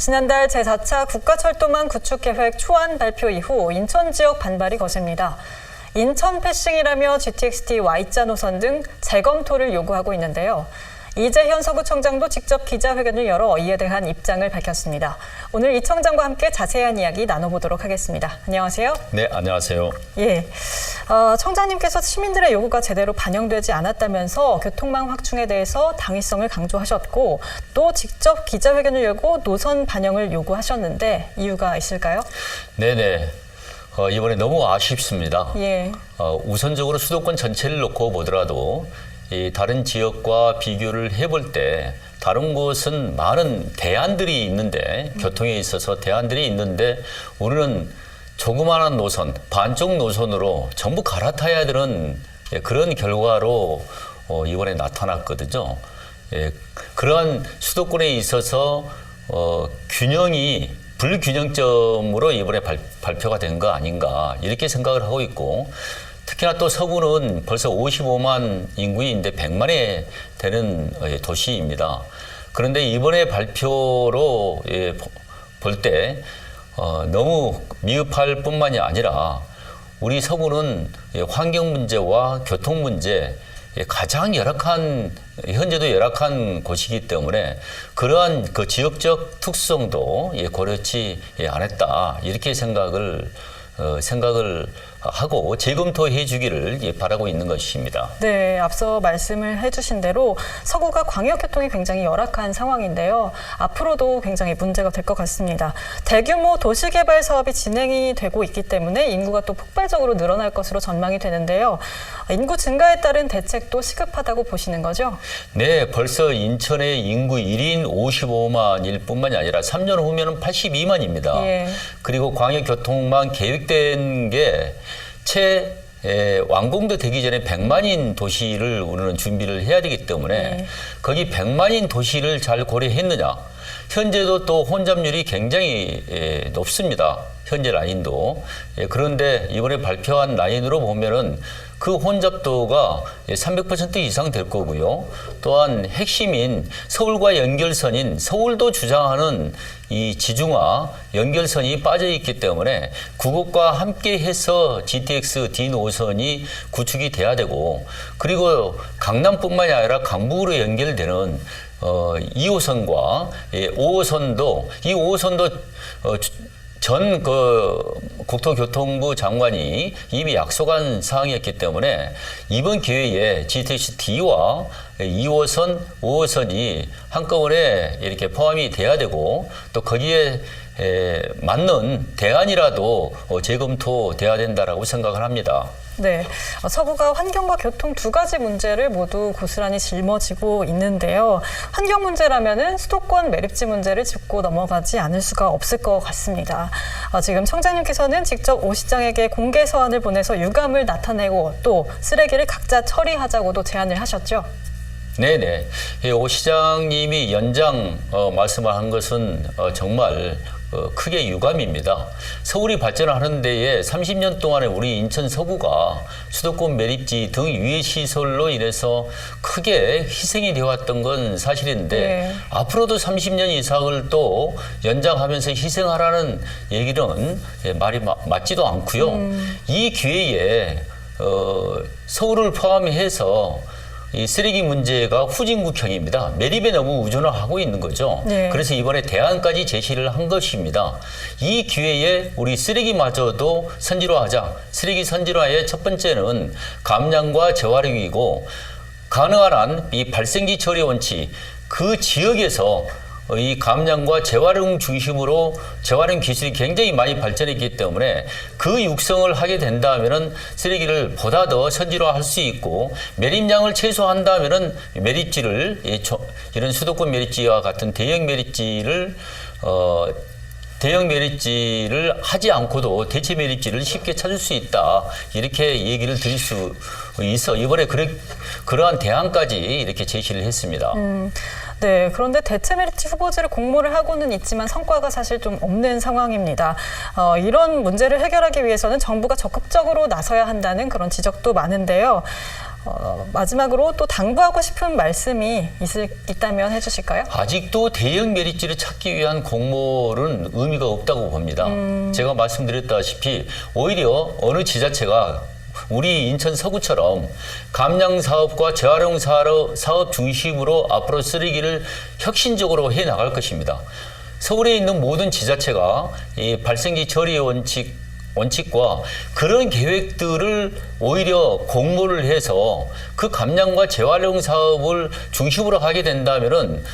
지난달 제4차 국가철도망 구축계획 초안 발표 이후 인천 지역 반발이 거셉니다. 인천 패싱이라며 GTX-T Y자 노선 등 재검토를 요구하고 있는데요. 이재현 서구청장도 직접 기자회견을 열어 이에 대한 입장을 밝혔습니다. 오늘 이 청장과 함께 자세한 이야기 나눠보도록 하겠습니다. 안녕하세요. 네, 안녕하세요. 예. 어, 청장님께서 시민들의 요구가 제대로 반영되지 않았다면서 교통망 확충에 대해서 당위성을 강조하셨고 또 직접 기자회견을 열고 노선 반영을 요구하셨는데 이유가 있을까요? 네 네. 어, 이번에 너무 아쉽습니다. 예. 어, 우선적으로 수도권 전체를 놓고 보더라도 이 다른 지역과 비교를 해볼 때 다른 곳은 많은 대안들이 있는데 교통에 있어서 대안들이 있는데 우리는 조그마한 노선, 반쪽 노선으로 전부 갈아타야 되는 예, 그런 결과로 어, 이번에 나타났거든요. 예, 그러한 수도권에 있어서 어, 균형이 불균형점으로 이번에 발, 발표가 된 거 아닌가 이렇게 생각을 하고 있고 특히나 또 서구는 벌써 55만 인구인데 100만에 되는 어, 도시입니다. 그런데 이번에 발표로 예, 볼때 어, 너무 미흡할 뿐만이 아니라 우리 서구는 예, 환경 문제와 교통 문제 예, 가장 열악한 현재도 열악한 곳이기 때문에 그러한 그 지역적 특성도 예, 고려치 예, 않았다 이렇게 생각을 어, 생각을 하고 재검토해 주기를 예, 바라고 있는 것입니다. 네, 앞서 말씀을 해주신 대로 서구가 광역교통이 굉장히 열악한 상황인데요. 앞으로도 굉장히 문제가 될 것 같습니다. 대규모 도시개발 사업이 진행이 되고 있기 때문에 인구가 또 폭발적으로 늘어날 것으로 전망이 되는데요. 인구 증가에 따른 대책도 시급하다고 보시는 거죠? 네, 벌써 인천의 인구 1인 55만일 뿐만이 아니라 3년 후면은 82만입니다. 예. 그리고 광역교통망 계획된 게 채 에, 완공도 되기 전에 100만인 도시를 우리는 준비를 해야 되기 때문에 네. 거기 100만인 도시를 잘 고려했느냐. 현재도 또 혼잡률이 굉장히 에, 높습니다. 현재 라인도. 예, 그런데 이번에 발표한 라인으로 보면은 그 혼잡도가 300% 이상 될 거고요. 또한 핵심인 서울과 연결선인 서울도 주장하는 이 지중화 연결선이 빠져 있기 때문에 그것과 함께 해서 GTX D 노선이 구축이 돼야 되고 그리고 강남뿐만이 아니라 강북으로 연결되는 어, 2호선과 예, 5호선도 이 5호선도 어, 전 그 국토교통부 장관이 이미 약속한 사항이었기 때문에 이번 기회에 GTX D와 2호선, 5호선이 한꺼번에 이렇게 포함이 돼야 되고 또 거기에 에, 맞는 대안이라도 어, 재검토돼야 된다라고 생각을 합니다. 네, 어, 서구가 환경과 교통 두 가지 문제를 모두 고스란히 짊어지고 있는데요. 환경 문제라면은 수도권 매립지 문제를 짚고 넘어가지 않을 수가 없을 것 같습니다. 어, 지금 청장님께서는 직접 오 시장에게 공개 서한을 보내서 유감을 나타내고 또 쓰레기를 각자 처리하자고도 제안을 하셨죠. 네네. 이오 시장님이 연장 어, 말씀을 한 것은 어, 정말 어, 크게 유감입니다. 서울이 발전하는 데에 30년 동안에 우리 인천 서구가 수도권 매립지 등 유해 시설로 인해서 크게 희생이 되어왔던 건 사실인데 네. 앞으로도 30년 이상을 또 연장하면서 희생하라는 얘기는 예, 말이 마- 맞지도 않고요. 이 기회에 어, 서울을 포함해서 이 쓰레기 문제가 후진국형입니다. 매립에 너무 의존을 하고 있는 거죠. 네. 그래서 이번에 대안까지 제시를 한 것입니다. 이 기회에 우리 쓰레기마저도 선진화하자. 쓰레기 선진화의 첫 번째는 감량과 재활용이고 가능한 한 이 발생지 처리 원칙 그 지역에서 이 감량과 재활용 중심으로 재활용 기술이 굉장히 많이 발전했기 때문에 그 육성을 하게 된다면은 쓰레기를 보다 더 선진화할 수 있고 매립량을 최소화한다면은 매립지를 이런 수도권 매립지와 같은 대형 매립지를 어 대형 매립지를 하지 않고도 대체 매립지를 쉽게 찾을 수 있다. 이렇게 얘기를 드릴 수 있어. 이번에 그래, 그러한 대안까지 이렇게 제시를 했습니다. 네, 그런데 대체 메리트 후보지를 공모를 하고는 있지만 성과가 사실 좀 없는 상황입니다. 어, 이런 문제를 해결하기 위해서는 정부가 적극적으로 나서야 한다는 그런 지적도 많은데요. 어, 마지막으로 또 당부하고 싶은 말씀이 있을, 있다면 해주실까요? 아직도 대형 메리츠를 찾기 위한 공모는 의미가 없다고 봅니다. 제가 말씀드렸다시피 오히려 어느 지자체가 우리 인천 서구처럼 감량 사업과 재활용 사업 중심으로 앞으로 쓰레기를 혁신적으로 해 나갈 것입니다. 서울에 있는 모든 지자체가 이 발생기 처리 원칙 원칙과 그런 계획들을 오히려 공모를 해서 그 감량과 재활용 사업을 중심으로 하게 된다면은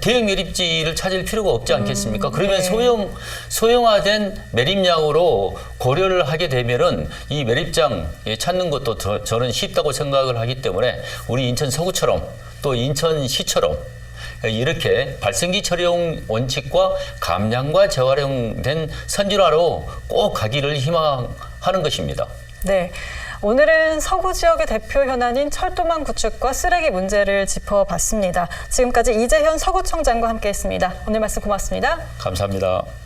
대형 매립지를 찾을 필요가 없지 않겠습니까? 그러면 네. 소형 소형화된 매립량으로 고려를 하게 되면은 이 매립장 예, 찾는 것도 더- 저는 쉽다고 생각을 하기 때문에 우리 인천 서구처럼 또 인천시처럼 이렇게 발생기 처리용 원칙과 감량과 재활용된 선진화로 꼭 가기를 희망하는 것입니다. 네. 오늘은 서구 지역의 대표 현안인 철도망 구축과 쓰레기 문제를 짚어봤습니다. 지금까지 이재현 서구청장과 함께했습니다. 오늘 말씀 고맙습니다. 감사합니다.